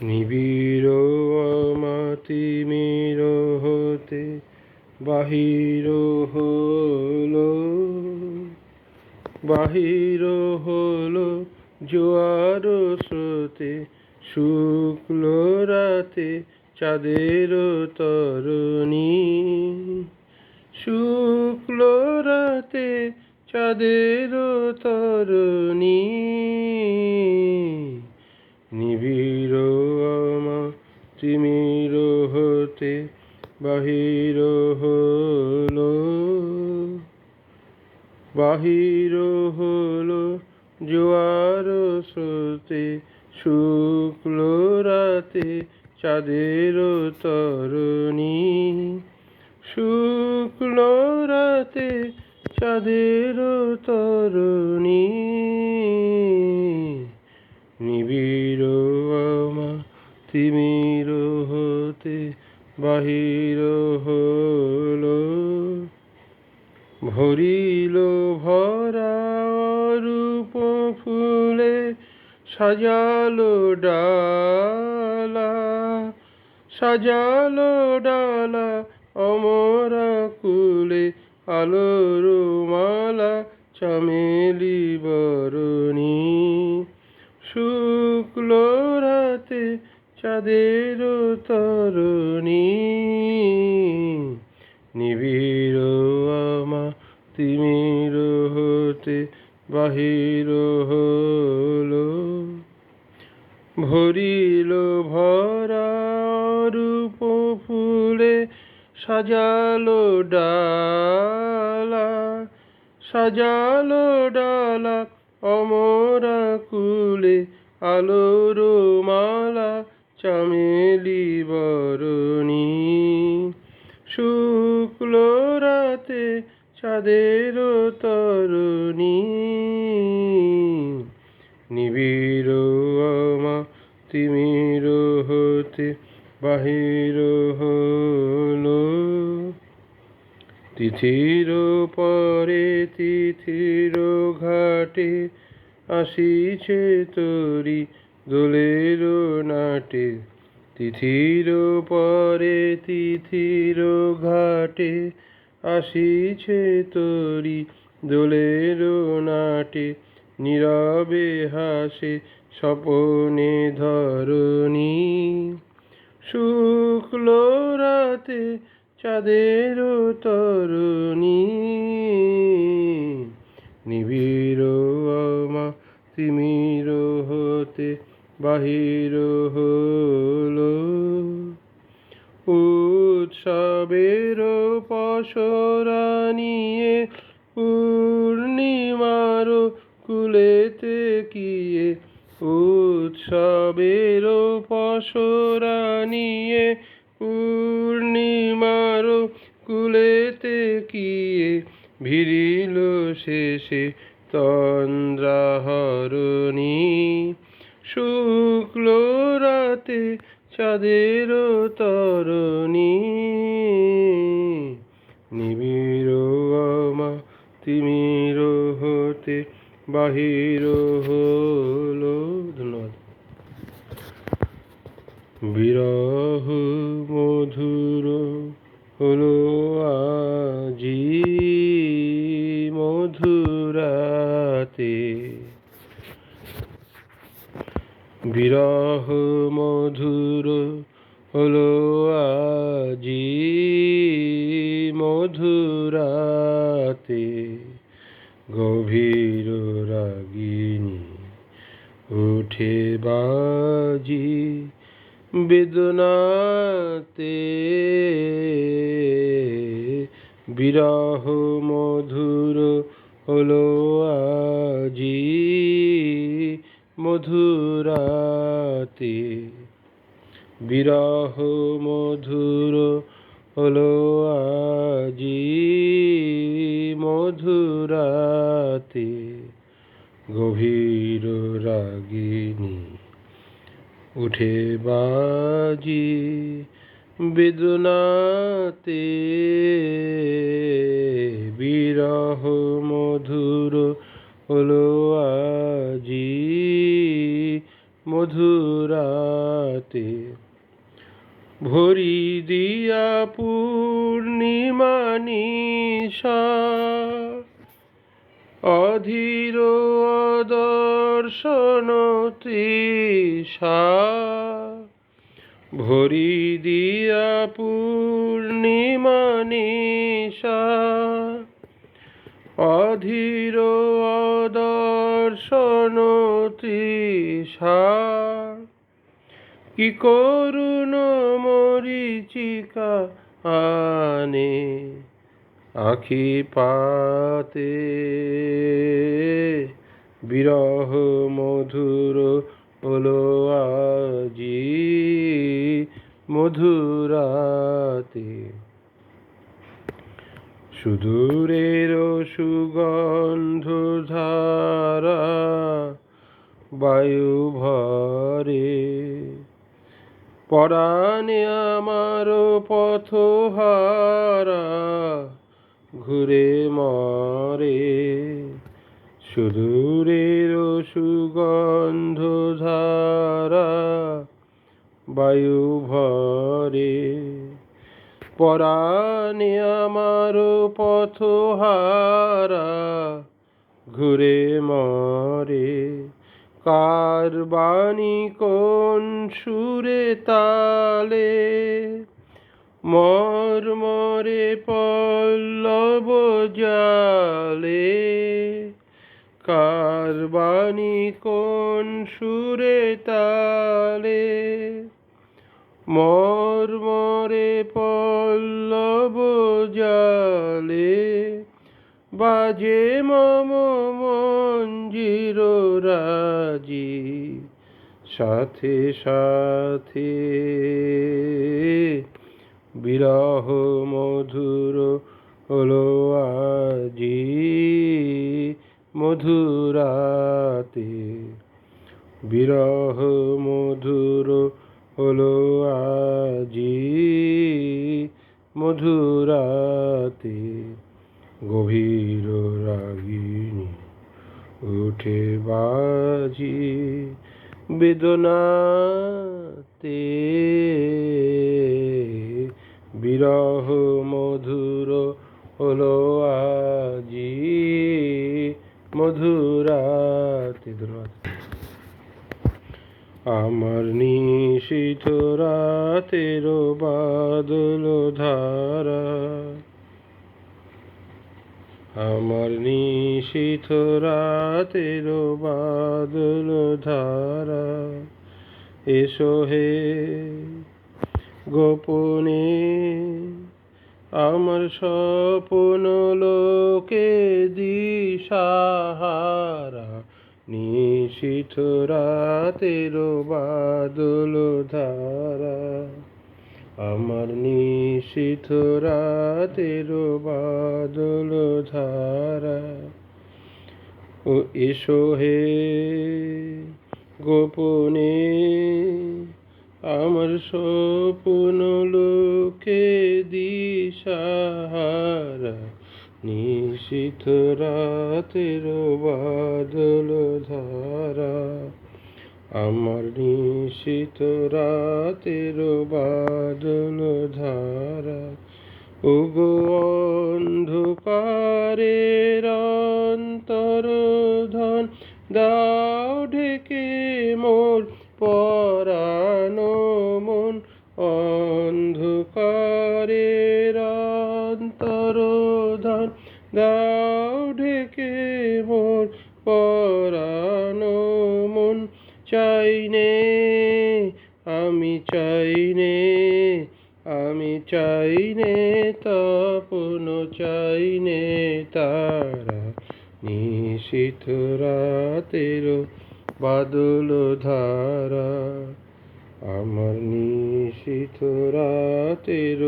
নিবিড় মাতিমির হতে বাহির হলো বাহির হলো জোয়ার স্রোতে শুক্ল রাতে চাঁদের তরণী শুক্ল রাতে চাঁদের তরণী, নিবিড় তিমির হতে বাহির হলো বাহির হলো জোয়ার স্রোতে শুক্ল রাতে চাঁদের তরণী। শুক্ল রাতে চাঁদের তরণী। নিবিড় আমা তিমির হতে বাহির হলো। ভরিল ভরা রূপ ফুলে, সাজালো ডালা সাজালো ডালা অমরা কুলে আলোর মালা চামেলি বরণী। শুক্ল রাতে চাঁদের তরুণী, নিবিড় আমা তিমির হতে বাহির হলো। ভরিল ভরা ফুলে সাজালো ডালা সাজালো ডালা অমরা কুলে আলোর মালা চামেলি বরণী শুক্ল রাতে চাঁদের তরণী। নিবিড় আমা তিমির হতে বাহির হলো। তিথির পরে তিথির ঘাটে আসিছে তরি দোলের নাটে, তিথির পরে তিথির ঘাটে আসিছে তরি। দোলের নাটে, নীরবে হাসে স্বপনে ধরণী। শুক্ল রাতে চাঁদের তরণী। নিবিড় আমা তিমির হতে বাহির হলো। উৎসবের পসরা নিয়ে পূর্ণিমার কুলেতে কিয়ে উৎসবের পসরা নিয়ে পূর্ণিমার কুলেতে কিয়ে ভিড়িল শেষে তন্দ্রাহরণী। শুক্ল রাতে চাঁদের তরণী। নিবিড় আমা তিমির হতে বাহির হলো ধন্যবাদ। বিরহ মধুর হলো বিরহ মধুর হলো আজি মধুরাতে। গভীর রাগিনী উঠে বাজি বেদনাতে। বিরহ মধুর হলো আজি মধুরাতে। বিরহ মধুর হলো আজি মধুরাতে। গভীর রাগিনী উঠে বাজি বেদনাতে। বিরহ মধুর হলো আজি মধুরাতে। ভরি দিয়া পূর্ণিমা নিশা, অধীর দর্শন তৃষা। ভরি দিয়া পূর্ণিমা নিশা, অধীর তৃষা কি করুণ মরিচিকা আনে আখি পাতে। বিরহ মধুর হলো আজি মধুরাতে। সুদূরের সুগন্ধ ধারা বায়ু ভরে। পরাণে আমার পথহারা ঘুরে মরে। সুদূরের সুগন্ধ ধারা বায়ু ভরে। পরাণে আমার পথহারা, ঘুরে মরে। কার বাণী কোন সুরে তালে? মর মরে পল্লব জালে। কার বাণী কোন সুরে তালে? মর মরে পল্লব জালে, বাজে মম মঞ্জির রাজি। সাথে সাথে বিরহ মধুর হলো আজি। মধুরাতে বিরহ মধুর হলো মধুরাতে গভীর রাগিনী উঠে বাজি বেদনাতে। বিরহ মধুর হলো আজি মধুরাতে। ধন্যবাদ। আমার নিশিত রাতের বাদল ধারা। আমার নিশিত রাতের বাদল ধারা। এসো হে গোপনে, আমার স্বপ্ন লোকে দিশাহারা। নিশিত রাতের বাদল ধারা। আমার নিশিত রাতের বাদল ধারা। ও এসো হে গোপনে, আমার স্বপ্ন লোকে দিশাহারা। নিশিত রাতের বাদল ধারা, আমার নিশিত রাতের বাদল ধারা। ওগো অন্ধকারের অন্তর ধন দাও ঢেকে মোর ঢেকে মোর পরানো মন চাইনে আমি চাইনে আমি চাইনে তপন চাইনে তারা। নিশিত রাতের বাদল ধারা, আমার নিশিত রাতের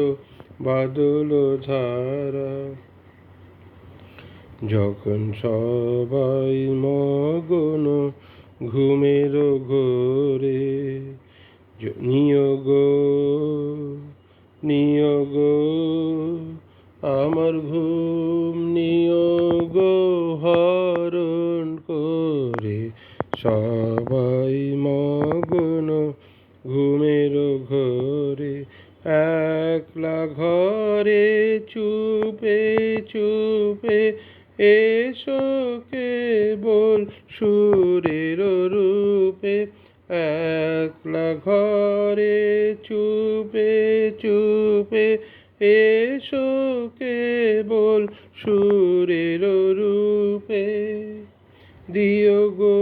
বাদল ধারা। যখন সবাই মগন ঘুমের ঘোরে নিয়োগ নিয়োগ আমার ঘুম সুরের রূপে একলা ঘরে চুপে চুপে এসো কেবল সুরের রূপে। দিও গো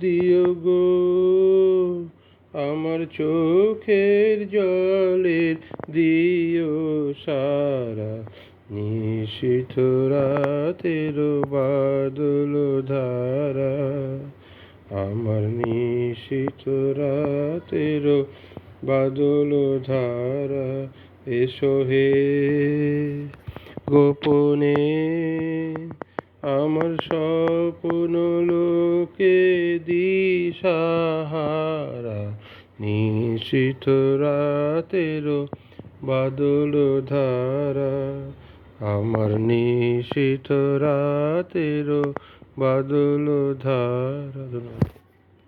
দিও গো, আমার চোখের জলের দিও বাদল ধারা এসো হে গোপনে। আমার স্বপ্ন লোকে দিশাহারা নিশিত রাতের বাদল ধারা আমার নিশিত রাতের বাদল ধারা